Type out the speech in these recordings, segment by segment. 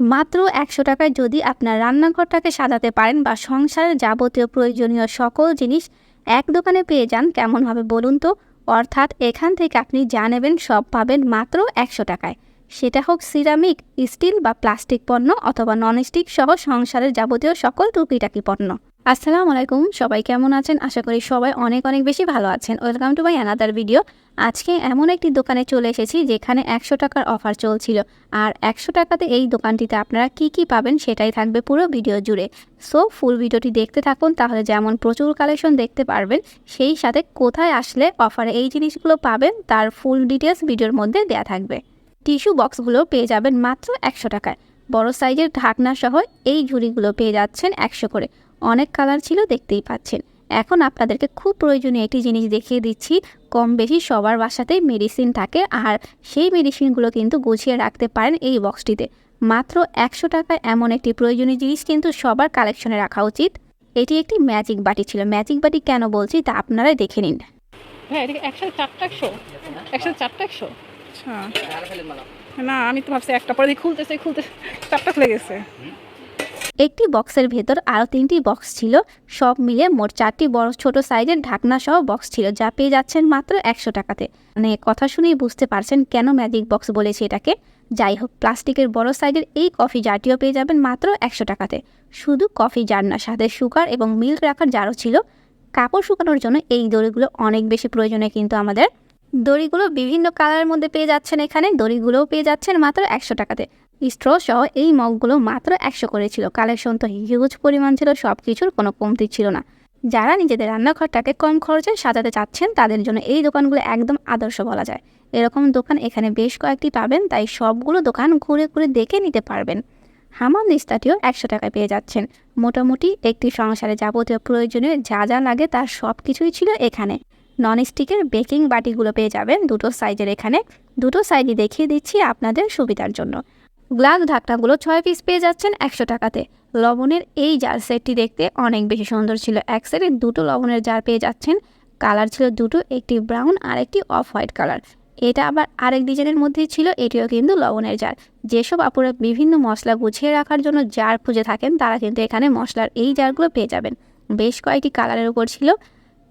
মাত্র একশো টাকায় যদি আপনার রান্নাঘরটাকে সাজাতে পারেন বা সংসারের যাবতীয় প্রয়োজনীয় সকল জিনিস এক দোকানে পেয়ে যান, কেমন হবে বলুন তো? অর্থাৎ এখান থেকে আপনি যা নেবেন সব পাবেন মাত্র একশো টাকায়। সেটা হোক সিরামিক, স্টিল বা প্লাস্টিক পণ্য অথবা ননস্টিক সহ সংসারের যাবতীয় সকল টুকিটাকি পণ্য। আসসালামু আলাইকুম, সবাই কেমন আছেন? আশা করি সবাই অনেক অনেক বেশি ভালো আছেন। Welcome to my another video আজকে এমন একটি দোকানে চলে এসেছি যেখানে একশো টাকার অফার চলছিল। আর একশো টাকাতে এই দোকানটিতে আপনারা কি কি পাবেন সেটাই থাকবে পুরো ভিডিও জুড়ে। সো ফুল ভিডিওটি দেখতে থাকুন, তাহলে যেমন প্রচুর কালেকশন দেখতে পারবেন, সেই সাথে কোথায় আসলে অফারে এই জিনিসগুলো পাবেন, তার ফুল ডিটেলস ভিডিওর মধ্যে দেওয়া থাকবে। টিস্যু বক্সগুলো পেয়ে যাবেন মাত্র একশো টাকায়। বড় সাইজের ঢাকনা সহ এই ঝুড়িগুলো পেয়ে যাচ্ছেন একশো করে। অনেক কালার ছিল দেখতেই পাচ্ছেন। এখন আপনাদেরকে খুব প্রয়োজনীয় একটি জিনিস দেখিয়ে দিচ্ছি। কম বেশি সবার বাসাতেই মেডিসিন থাকে আর সেই মেডিসিনগুলো কিন্তু গুছিয়ে রাখতে পারেন এই বক্সটিতে মাত্র একশো টাকায় এমন একটি প্রয়োজনীয় জিনিস কিন্তু সবার কালেকশনে রাখা উচিত। এটি একটি ম্যাজিক বাটি ছিল। ম্যাজিক বাটি কেন বলছি তা আপনারাই দেখে নিন। হ্যাঁ চারটা একশো একসাথে চারটা একশো আচ্ছা। না আমি তো ভাবছি একটা পরে খুলতেছে খুলতেছে চারটা খুলে গেছে। একটি বক্সের ভেতর আরও তিনটি বক্স ছিল। সব মিলে মোট চারটি বড় ছোট সাইজের ঢাকনা সহ বক্স ছিল, যা পেয়ে যাচ্ছেন মাত্র একশো টাকাতে। মানে কথা শুনেই বুঝতে পারছেন কেন ম্যাজিক বক্স বলেছে এটাকে। যাই হোক, প্লাস্টিকের বড় সাইজের এই কফি জারটিও পেয়ে যাবেন মাত্র একশো টাকাতে। শুধু কফি জার না, সাথে সুগার এবং মিল্ক রাখার জারও ছিল। কাপড় শুকানোর জন্য এই দড়িগুলো অনেক বেশি প্রয়োজনীয় কিন্তু আমাদের দড়িগুলো বিভিন্ন কালারের মধ্যে পেয়ে যাচ্ছেন এখানে। দড়িগুলোও পেয়ে যাচ্ছেন মাত্র একশো টাকাতে। স্ট্র সহ এই মগগুলো মাত্র একশো করে ছিল। কালেকশন তো হিউজ পরিমাণ ছিল সব কিছুর কোনো কমতি ছিল না। যারা নিজেদের রান্নাঘরটাকে কম খরচে সাজাতে চাচ্ছেন, তাদের জন্য এই দোকানগুলো একদম আদর্শ বলা যায়। এরকম দোকান এখানে বেশ কয়েকটি পাবেন, তাই সবগুলো দোকান ঘুরে ঘুরে দেখে নিতে পারবেন। হামাম দিস্তাটিও একশো টাকায় পেয়ে যাচ্ছেন। মোটামুটি একটি সংসারে যাবতীয় প্রয়োজনীয় যা যা লাগে তার সব কিছুই ছিল এখানে। ননস্টিকের বেকিং বাটিগুলো পেয়ে যাবেন দুটো সাইজের এখানে। দুটো সাইজই দেখিয়ে দিচ্ছি আপনাদের সুবিধার জন্য। গ্লাস ঢাকনাগুলো ছয় পিস পেয়ে যাচ্ছেন একশো টাকাতে। লবণের এই জার সেটটি দেখতে অনেক বেশি সুন্দর ছিল। এক সেটে দুটো লবণের জার পেয়ে যাচ্ছেন। কালার ছিল দুটো, একটি ব্রাউন আর একটি অফ হোয়াইট কালার এটা আবার আরেক ডিজাইনের মধ্যেই ছিল, এটিও কিন্তু লবণের জার যেসব আপুরা বিভিন্ন মশলা গুছিয়ে রাখার জন্য জার খুঁজে থাকেন, তারা কিন্তু এখানে মশলার এই জারগুলো পেয়ে যাবেন। বেশ কয়েকটি কালারের উপর ছিল।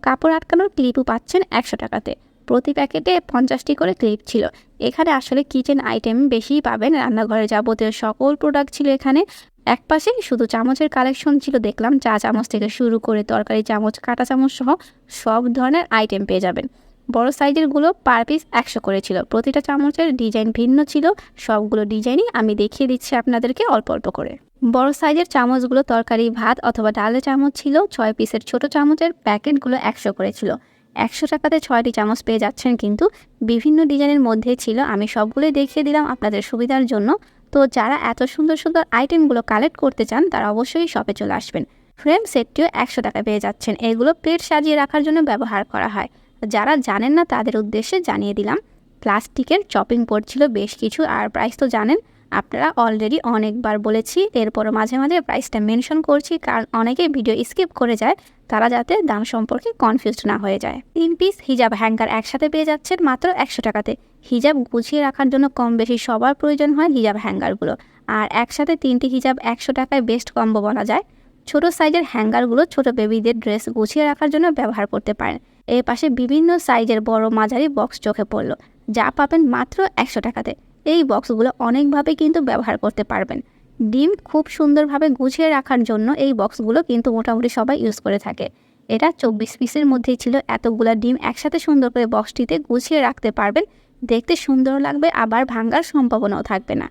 কাপড় আটকানোর ক্লিপও পাচ্ছেন একশো টাকাতে। প্রতি প্যাকেটে পঞ্চাশটি করে ক্লিপ ছিল। এখানে আসলে কিচেন আইটেম বেশিই পাবেন। রান্নাঘরে যাবতীয় সকল প্রোডাক্ট ছিল এখানে। এক পাশে শুধু চামচের কালেকশন ছিল, দেখলাম চা চামচ থেকে শুরু করে তরকারি চামচ, কাঁটা চামচ সহ সব ধরনের আইটেম পেয়ে যাবেন। বড় সাইজেরগুলো পার পিস একশো করে ছিল। প্রতিটা চামচের ডিজাইন ভিন্ন ছিল। সবগুলো ডিজাইনই আমি দেখিয়ে দিচ্ছি আপনাদেরকে অল্প অল্প করে। বড় সাইজের চামচগুলো তরকারি, ভাত অথবা ডালের চামচ ছিল। ছয় পিসের ছোট চামচের প্যাকেটগুলো একশো করে ছিল। একশো টাকাতে ছয়টি চামচ পেয়ে যাচ্ছেন কিন্তু বিভিন্ন ডিজাইনের মধ্যে ছিল, আমি সবগুলোই দেখিয়ে দিলাম আপনাদের সুবিধার জন্য। তো যারা এত সুন্দর সুন্দর আইটেমগুলো কালেক্ট করতে চান, তারা অবশ্যই শপে চলে আসবেন। ফ্রেম সেটটিও একশো টাকা পেয়ে যাচ্ছেন। এগুলো প্লেট সাজিয়ে রাখার জন্য ব্যবহার করা হয়। যারা জানেন না, তাদের উদ্দেশ্যে জানিয়ে দিলাম। প্লাস্টিকের চপিং বোর্ড ছিল বেশ কিছু, আর প্রাইস তো জানেন। আপনারা অলরেডি অনেকবার বলেছি, এরপরও মাঝে মাঝে প্রাইসটা মেনশন করছি, কারণ অনেকে ভিডিও স্কিপ করে যায়, তারা যাতে দাম সম্পর্কে কনফিউজড না হয়ে যায়। তিন পিস হিজাব হ্যাঙ্গার একসাথে পেয়ে যাচ্ছেন মাত্র একশো টাকাতে। হিজাব গুছিয়ে রাখার জন্য কম বেশি সবার প্রয়োজন হয় হিজাব হ্যাঙ্গারগুলো আর একসাথে তিনটি হিজাব একশো টাকায় বেস্ট কম্বো বলা যায়। ছোট সাইজের হ্যাঙ্গারগুলো ছোট বেবিদের ড্রেস গুছিয়ে রাখার জন্য ব্যবহার করতে পারেন। এর পাশে বিভিন্ন সাইজের বড় মাঝারি বক্স চোখে পড়ল, যা পাবেন মাত্র একশো টাকাতে। এই বক্সগুলো অনেকভাবে কিন্তু ব্যবহার করতে পারবেন। ডিম খুব সুন্দরভাবে গুছিয়ে রাখার জন্য এই বক্সগুলো কিন্তু মোটামুটি সবাই ইউজ করে থাকে। এটা চব্বিশ পিসের মধ্যেই ছিল। এতগুলা ডিম একসাথে সুন্দর করে বক্সটিতে গুছিয়ে রাখতে পারবেন। দেখতে সুন্দর লাগবে, আবার ভাঙ্গার সম্ভাবনাও থাকবে না।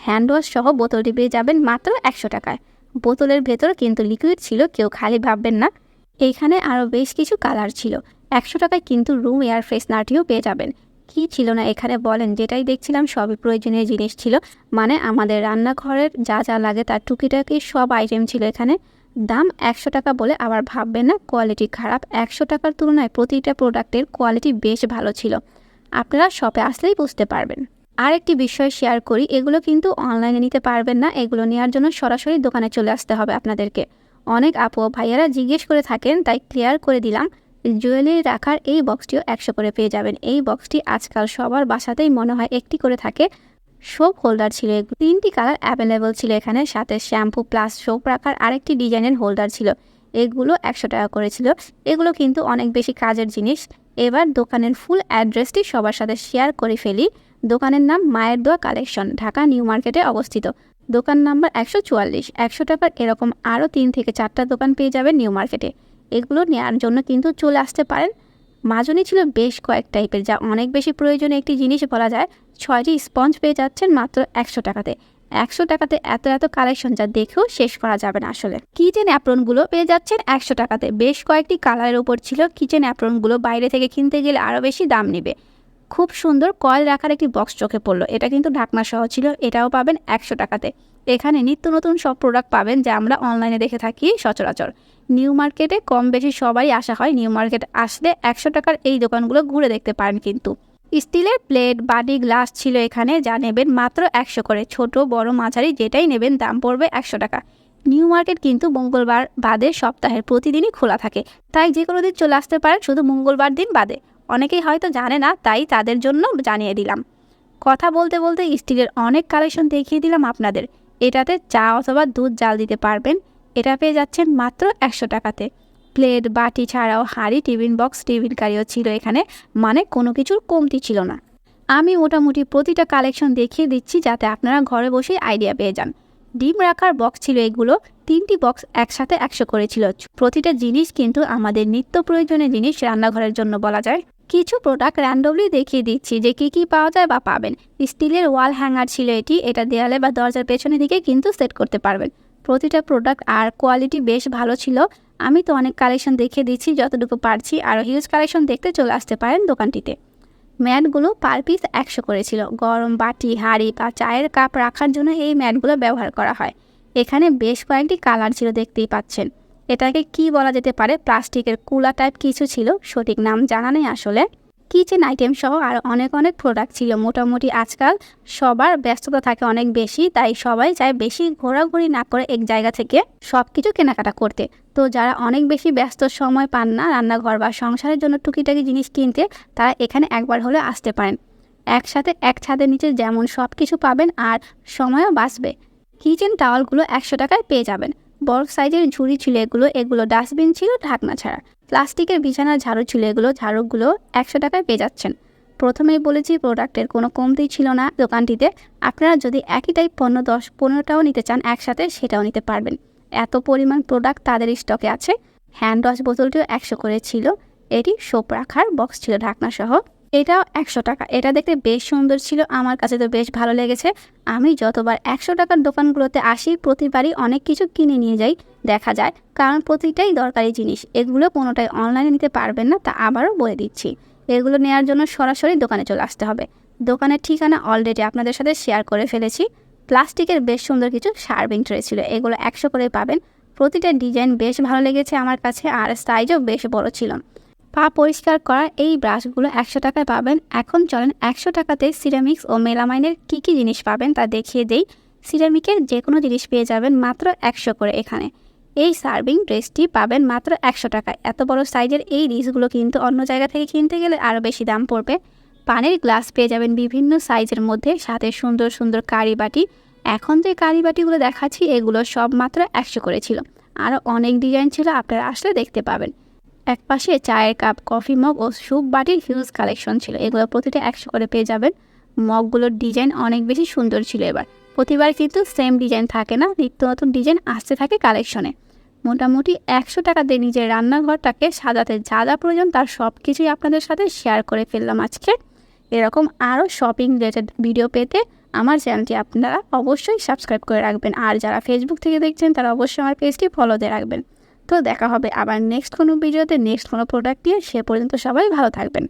হ্যান্ড ওয়াশ সহ বোতলটি পেয়ে যাবেন মাত্র একশো টাকায়। বোতলের ভেতর কিন্তু লিকুইড ছিল, কেউ খালি ভাববেন না। এইখানে আরও বেশ কিছু কালার ছিল। একশো টাকায় কিন্তু রুম এয়ার ফ্রেশনারটিও পেয়ে যাবেন। কি ছিল না এখানে বলেন? যেটাই দেখছিলাম সবই প্রয়োজনীয় জিনিস ছিল। মানে আমাদের রান্নাঘরের যা যা লাগে তার টুকিটাকি সব আইটেম ছিল এখানে। দাম একশো টাকা বলে আবার ভাববেন না কোয়ালিটি খারাপ। একশো টাকার তুলনায় প্রতিটা প্রোডাক্টের কোয়ালিটি বেশ ভালো ছিল। আপনারা শপে আসলেই বুঝতে পারবেন। আর একটি বিষয় শেয়ার করি, এগুলো কিন্তু অনলাইনে নিতে পারবেন না। এগুলো নেওয়ার জন্য সরাসরি দোকানে চলে আসতে হবে আপনাদেরকে। অনেক আপু ভাইয়ারা জিজ্ঞেস করে থাকেন, তাই ক্লিয়ার করে দিলাম। জুয়েলারি রাখার এই বক্সটিও একশো করে পেয়ে যাবেন। এই বক্সটি আজকাল সবার বাসাতেই মনে হয় একটি করে থাকে। সোপ হোল্ডার ছিল। তিনটি কালার অ্যাভেলেবল ছিল এখানে। সাথে শ্যাম্পু প্লাস সোপ রাখার আরেকটি ডিজাইনের হোল্ডার ছিল। এগুলো একশো টাকা করেছিল এগুলো কিন্তু অনেক বেশি কাজের জিনিস। এবার দোকানের ফুল অ্যাড্রেসটি সবার সাথে শেয়ার করে ফেলি। দোকানের নাম মায়ের দোয়া কালেকশন, ঢাকা নিউ মার্কেটে অবস্থিত। দোকান নাম্বার একশো চুয়াল্লিশ। একশো টাকার এরকম আরও তিন থেকে চারটা দোকান পেয়ে যাবেন নিউ মার্কেটে। এগুলো নেওয়ার জন্য কিন্তু চলে আসতে পারেন। মাজনি ছিল বেশ কয়েক টাইপের, যা অনেক বেশি প্রয়োজনীয় একটি জিনিস বলা যায়। ছয়টি স্পঞ্জ পেয়ে যাচ্ছেন মাত্র একশো টাকাতে। একশো টাকাতে এত এত কালেকশন যা দেখেও শেষ করা যাবে না আসলে। কিচেন অ্যাপ্রনগুলো পেয়ে যাচ্ছেন একশো টাকাতে। বেশ কয়েকটি কালারের উপর ছিল কিচেন অ্যাপ্রনগুলো, বাইরে থেকে কিনতে গেলে আরও বেশি দাম নেবে। খুব সুন্দর কয়েল রাখার একটি বক্স চোখে পড়ল। এটা কিন্তু ঢাকনা সহ ছিল, এটাও পাবেন একশো টাকাতে। এখানে নিত্য নতুন সব প্রোডাক্ট পাবেন যা আমরা অনলাইনে দেখে থাকি সচরাচর। নিউ মার্কেটে কম বেশি সবাই আসা হয়। নিউ মার্কেট আসলে একশো টাকার এই দোকানগুলো ঘুরে দেখতে পারেন কিন্তু। স্টিলের প্লেট, বাটি, গ্লাস ছিল এখানে, যা নেবেন মাত্র একশো করে। ছোট, বড়, মাঝারি, যেটাই নেবেন দাম পড়বে একশো টাকা। নিউ মার্কেট কিন্তু মঙ্গলবার বাদে সপ্তাহের প্রতিদিনই খোলা থাকে। তাই যে কোনো দিন চলে আসতে পারেন, শুধু মঙ্গলবার দিন বাদে। অনেকেই হয়তো জানে না, তাই তাদের জন্য জানিয়ে দিলাম। কথা বলতে বলতে স্টিলের অনেক কালেকশন দেখিয়ে দিলাম আপনাদের। এটাতে চা অথবা দুধ জাল দিতে পারবেন। এটা পেয়ে যাচ্ছেন মাত্র একশো টাকাতে। প্লেট, বাটি ছাড়াও হাঁড়ি, টিফিন বক্স টিফিন কারিও ছিল এখানে মানে কোনো কিছুর কমতি ছিল না। আমি মোটামুটি প্রতিটা কালেকশন দেখিয়ে দিচ্ছি যাতে আপনারা ঘরে বসে আইডিয়া পেয়ে যান। ডিম রাখার বক্স ছিল এগুলো, তিনটি বক্স একসাথে একশো করেছিল। প্রতিটা জিনিস কিন্তু আমাদের নিত্য প্রয়োজনীয় জিনিস রান্নাঘরের জন্য বলা যায়। কিছু প্রোডাক্ট র্যান্ডমলি দেখিয়ে দিচ্ছি যে কি কি পাওয়া যায় বা পাবেন। স্টিলের ওয়াল হ্যাঙ্গার ছিল এটি, এটা দেয়ালে বা দরজার পেছনের দিকে কিন্তু সেট করতে পারবেন। প্রতিটা প্রোডাক্ট আর কোয়ালিটি বেশ ভালো ছিল। আমি তো অনেক কালেকশন দেখিয়ে দিচ্ছি যতটুকু পারছি, আর হিউজ কালেকশন দেখতে চলে আসতে পারেন দোকানটিতে। ম্যাটগুলো পার পিস একশো করেছিল। গরম বাটি, হাঁড়ি বা চায়ের কাপ রাখার জন্য এই ম্যাটগুলো ব্যবহার করা হয়। এখানে বেশ কয়েকটি কালার ছিল, দেখতেই পাচ্ছেন। এটাকে কি বলা যেতে পারে? প্লাস্টিকের কুলা টাইপ কিছু ছিল। সঠিক নাম জানা নেই আসলে। কিচেন আইটেম সহ আর অনেক অনেক প্রোডাক্ট ছিল। মোটামুটি আজকাল সবার ব্যস্ততা থাকে অনেক বেশি, তাই সবাই চায় বেশি ঘোরাঘুরি না করে এক জায়গা থেকে সব কিছু কেনাকাটা করতে। তো যারা অনেক বেশি ব্যস্ত সময় পান না রান্নাঘর বা সংসারের জন্য টুকিটাকি জিনিস কিনতে, তারা এখানে একবার হলে আসতে পারেন। একসাথে এক ছাদের নিচে যেমন সব কিছু পাবেন আর সময়ও বাঁচবে। কিচেন টাওয়ালগুলো একশো টাকায় পেয়ে যাবেন। বড় সাইজের ঝুড়ি ছিল এগুলো এগুলো ডাস্টবিন ছিল ঢাকনা ছাড়া। প্লাস্টিকের বিছানার ঝাড়ু ছিল এগুলো ঝাড়ুগুলো একশো টাকায় পেয়ে যাচ্ছেন। প্রথমেই বলেছি প্রোডাক্টের কোনো কমতি ছিল না দোকানটিতে। আপনারা যদি একই টাইপ পণ্য দশ, পনেরোটাও নিতে চান একসাথে, সেটাও নিতে পারবেন। এত পরিমাণ প্রোডাক্ট তাদের স্টকে আছে। হ্যান্ড ওয়াশ বোতলটিও একশো করে ছিল। এটি সোপ রাখার বক্স ছিল ঢাকনা এটাও একশো টাকা। এটা দেখতে বেশ সুন্দর ছিল। আমার কাছে তো বেশ ভালো লেগেছে। আমি যতবার একশো টাকার দোকানগুলোতে আসি, প্রতিবারই অনেক কিছু কিনে নিয়ে যাই, দেখা যায়। কারণ প্রতিটাই দরকারি জিনিস। এগুলো কোনোটাই অনলাইনে নিতে পারবেন না, তা আবারও বলে দিচ্ছি। এগুলো নেওয়ার জন্য সরাসরি দোকানে চলে আসতে হবে। দোকানের ঠিকানা অলরেডি আপনাদের সাথে শেয়ার করে ফেলেছি। প্লাস্টিকের বেশ সুন্দর কিছু সার্ভিং ট্রে ছিল। এগুলো একশো করে পাবেন। প্রতিটা ডিজাইন বেশ ভালো লেগেছে আমার কাছে, আর সাইজও বেশ বড় ছিল। পা পরিষ্কার করা এই ব্রাশগুলো একশো টাকায় পাবেন। এখন চলেন একশো টাকাতে সিরামিক্স ও মেলামাইনের কী কী জিনিস পাবেন তা দেখিয়ে দেই। সিরামিকের যে কোনো জিনিস পেয়ে যাবেন মাত্র একশো করে এখানে। এই সার্ভিং ড্রেসটি পাবেন মাত্র একশো টাকায়। এত বড় সাইজের এই ডিশগুলো কিন্তু অন্য জায়গা থেকে কিনতে গেলে আরও বেশি দাম পড়বে। পানের গ্লাস পেয়ে যাবেন বিভিন্ন সাইজের মধ্যে, সাথে সুন্দর সুন্দর কারি বাটি। এখন যে কারি বাটিগুলো দেখাচ্ছি, এগুলো সব মাত্র একশো করে ছিল। আরও অনেক ডিজাইন ছিল, আপনারা আসলে দেখতে পাবেন। এক পাশে চায়ের কাপ, কফি মগ ও স্যুপ বাটির হিউজ কালেকশন ছিল। এগুলো প্রতিটা একশো করে পেয়ে যাবেন। মগগুলোর ডিজাইন অনেক বেশি সুন্দর ছিল এবার। প্রতিবার কিন্তু সেম ডিজাইন থাকে না, নিত্য নতুন ডিজাইন আসতে থাকে কালেকশনে মোটামুটি একশো টাকাতে নিজের রান্নাঘরটাকে সাজাতে যা যা প্রয়োজন তার সব কিছুই আপনাদের সাথে শেয়ার করে ফেললাম আজকে। এরকম আরও শপিং রিলেটেড ভিডিও পেতে আমার চ্যানেলটি আপনারা অবশ্যই সাবস্ক্রাইব করে রাখবেন। আর যারা ফেসবুক থেকে দেখছেন তারা অবশ্যই আমার পেজটি ফলো দিয়ে রাখবেন। তো দেখা হবে আবার নেক্সট কোনো ভিডিওতে নেক্সট কোনো প্রোডাক্ট নিয়ে, সে পর্যন্ত সবাই ভালো থাকবেন।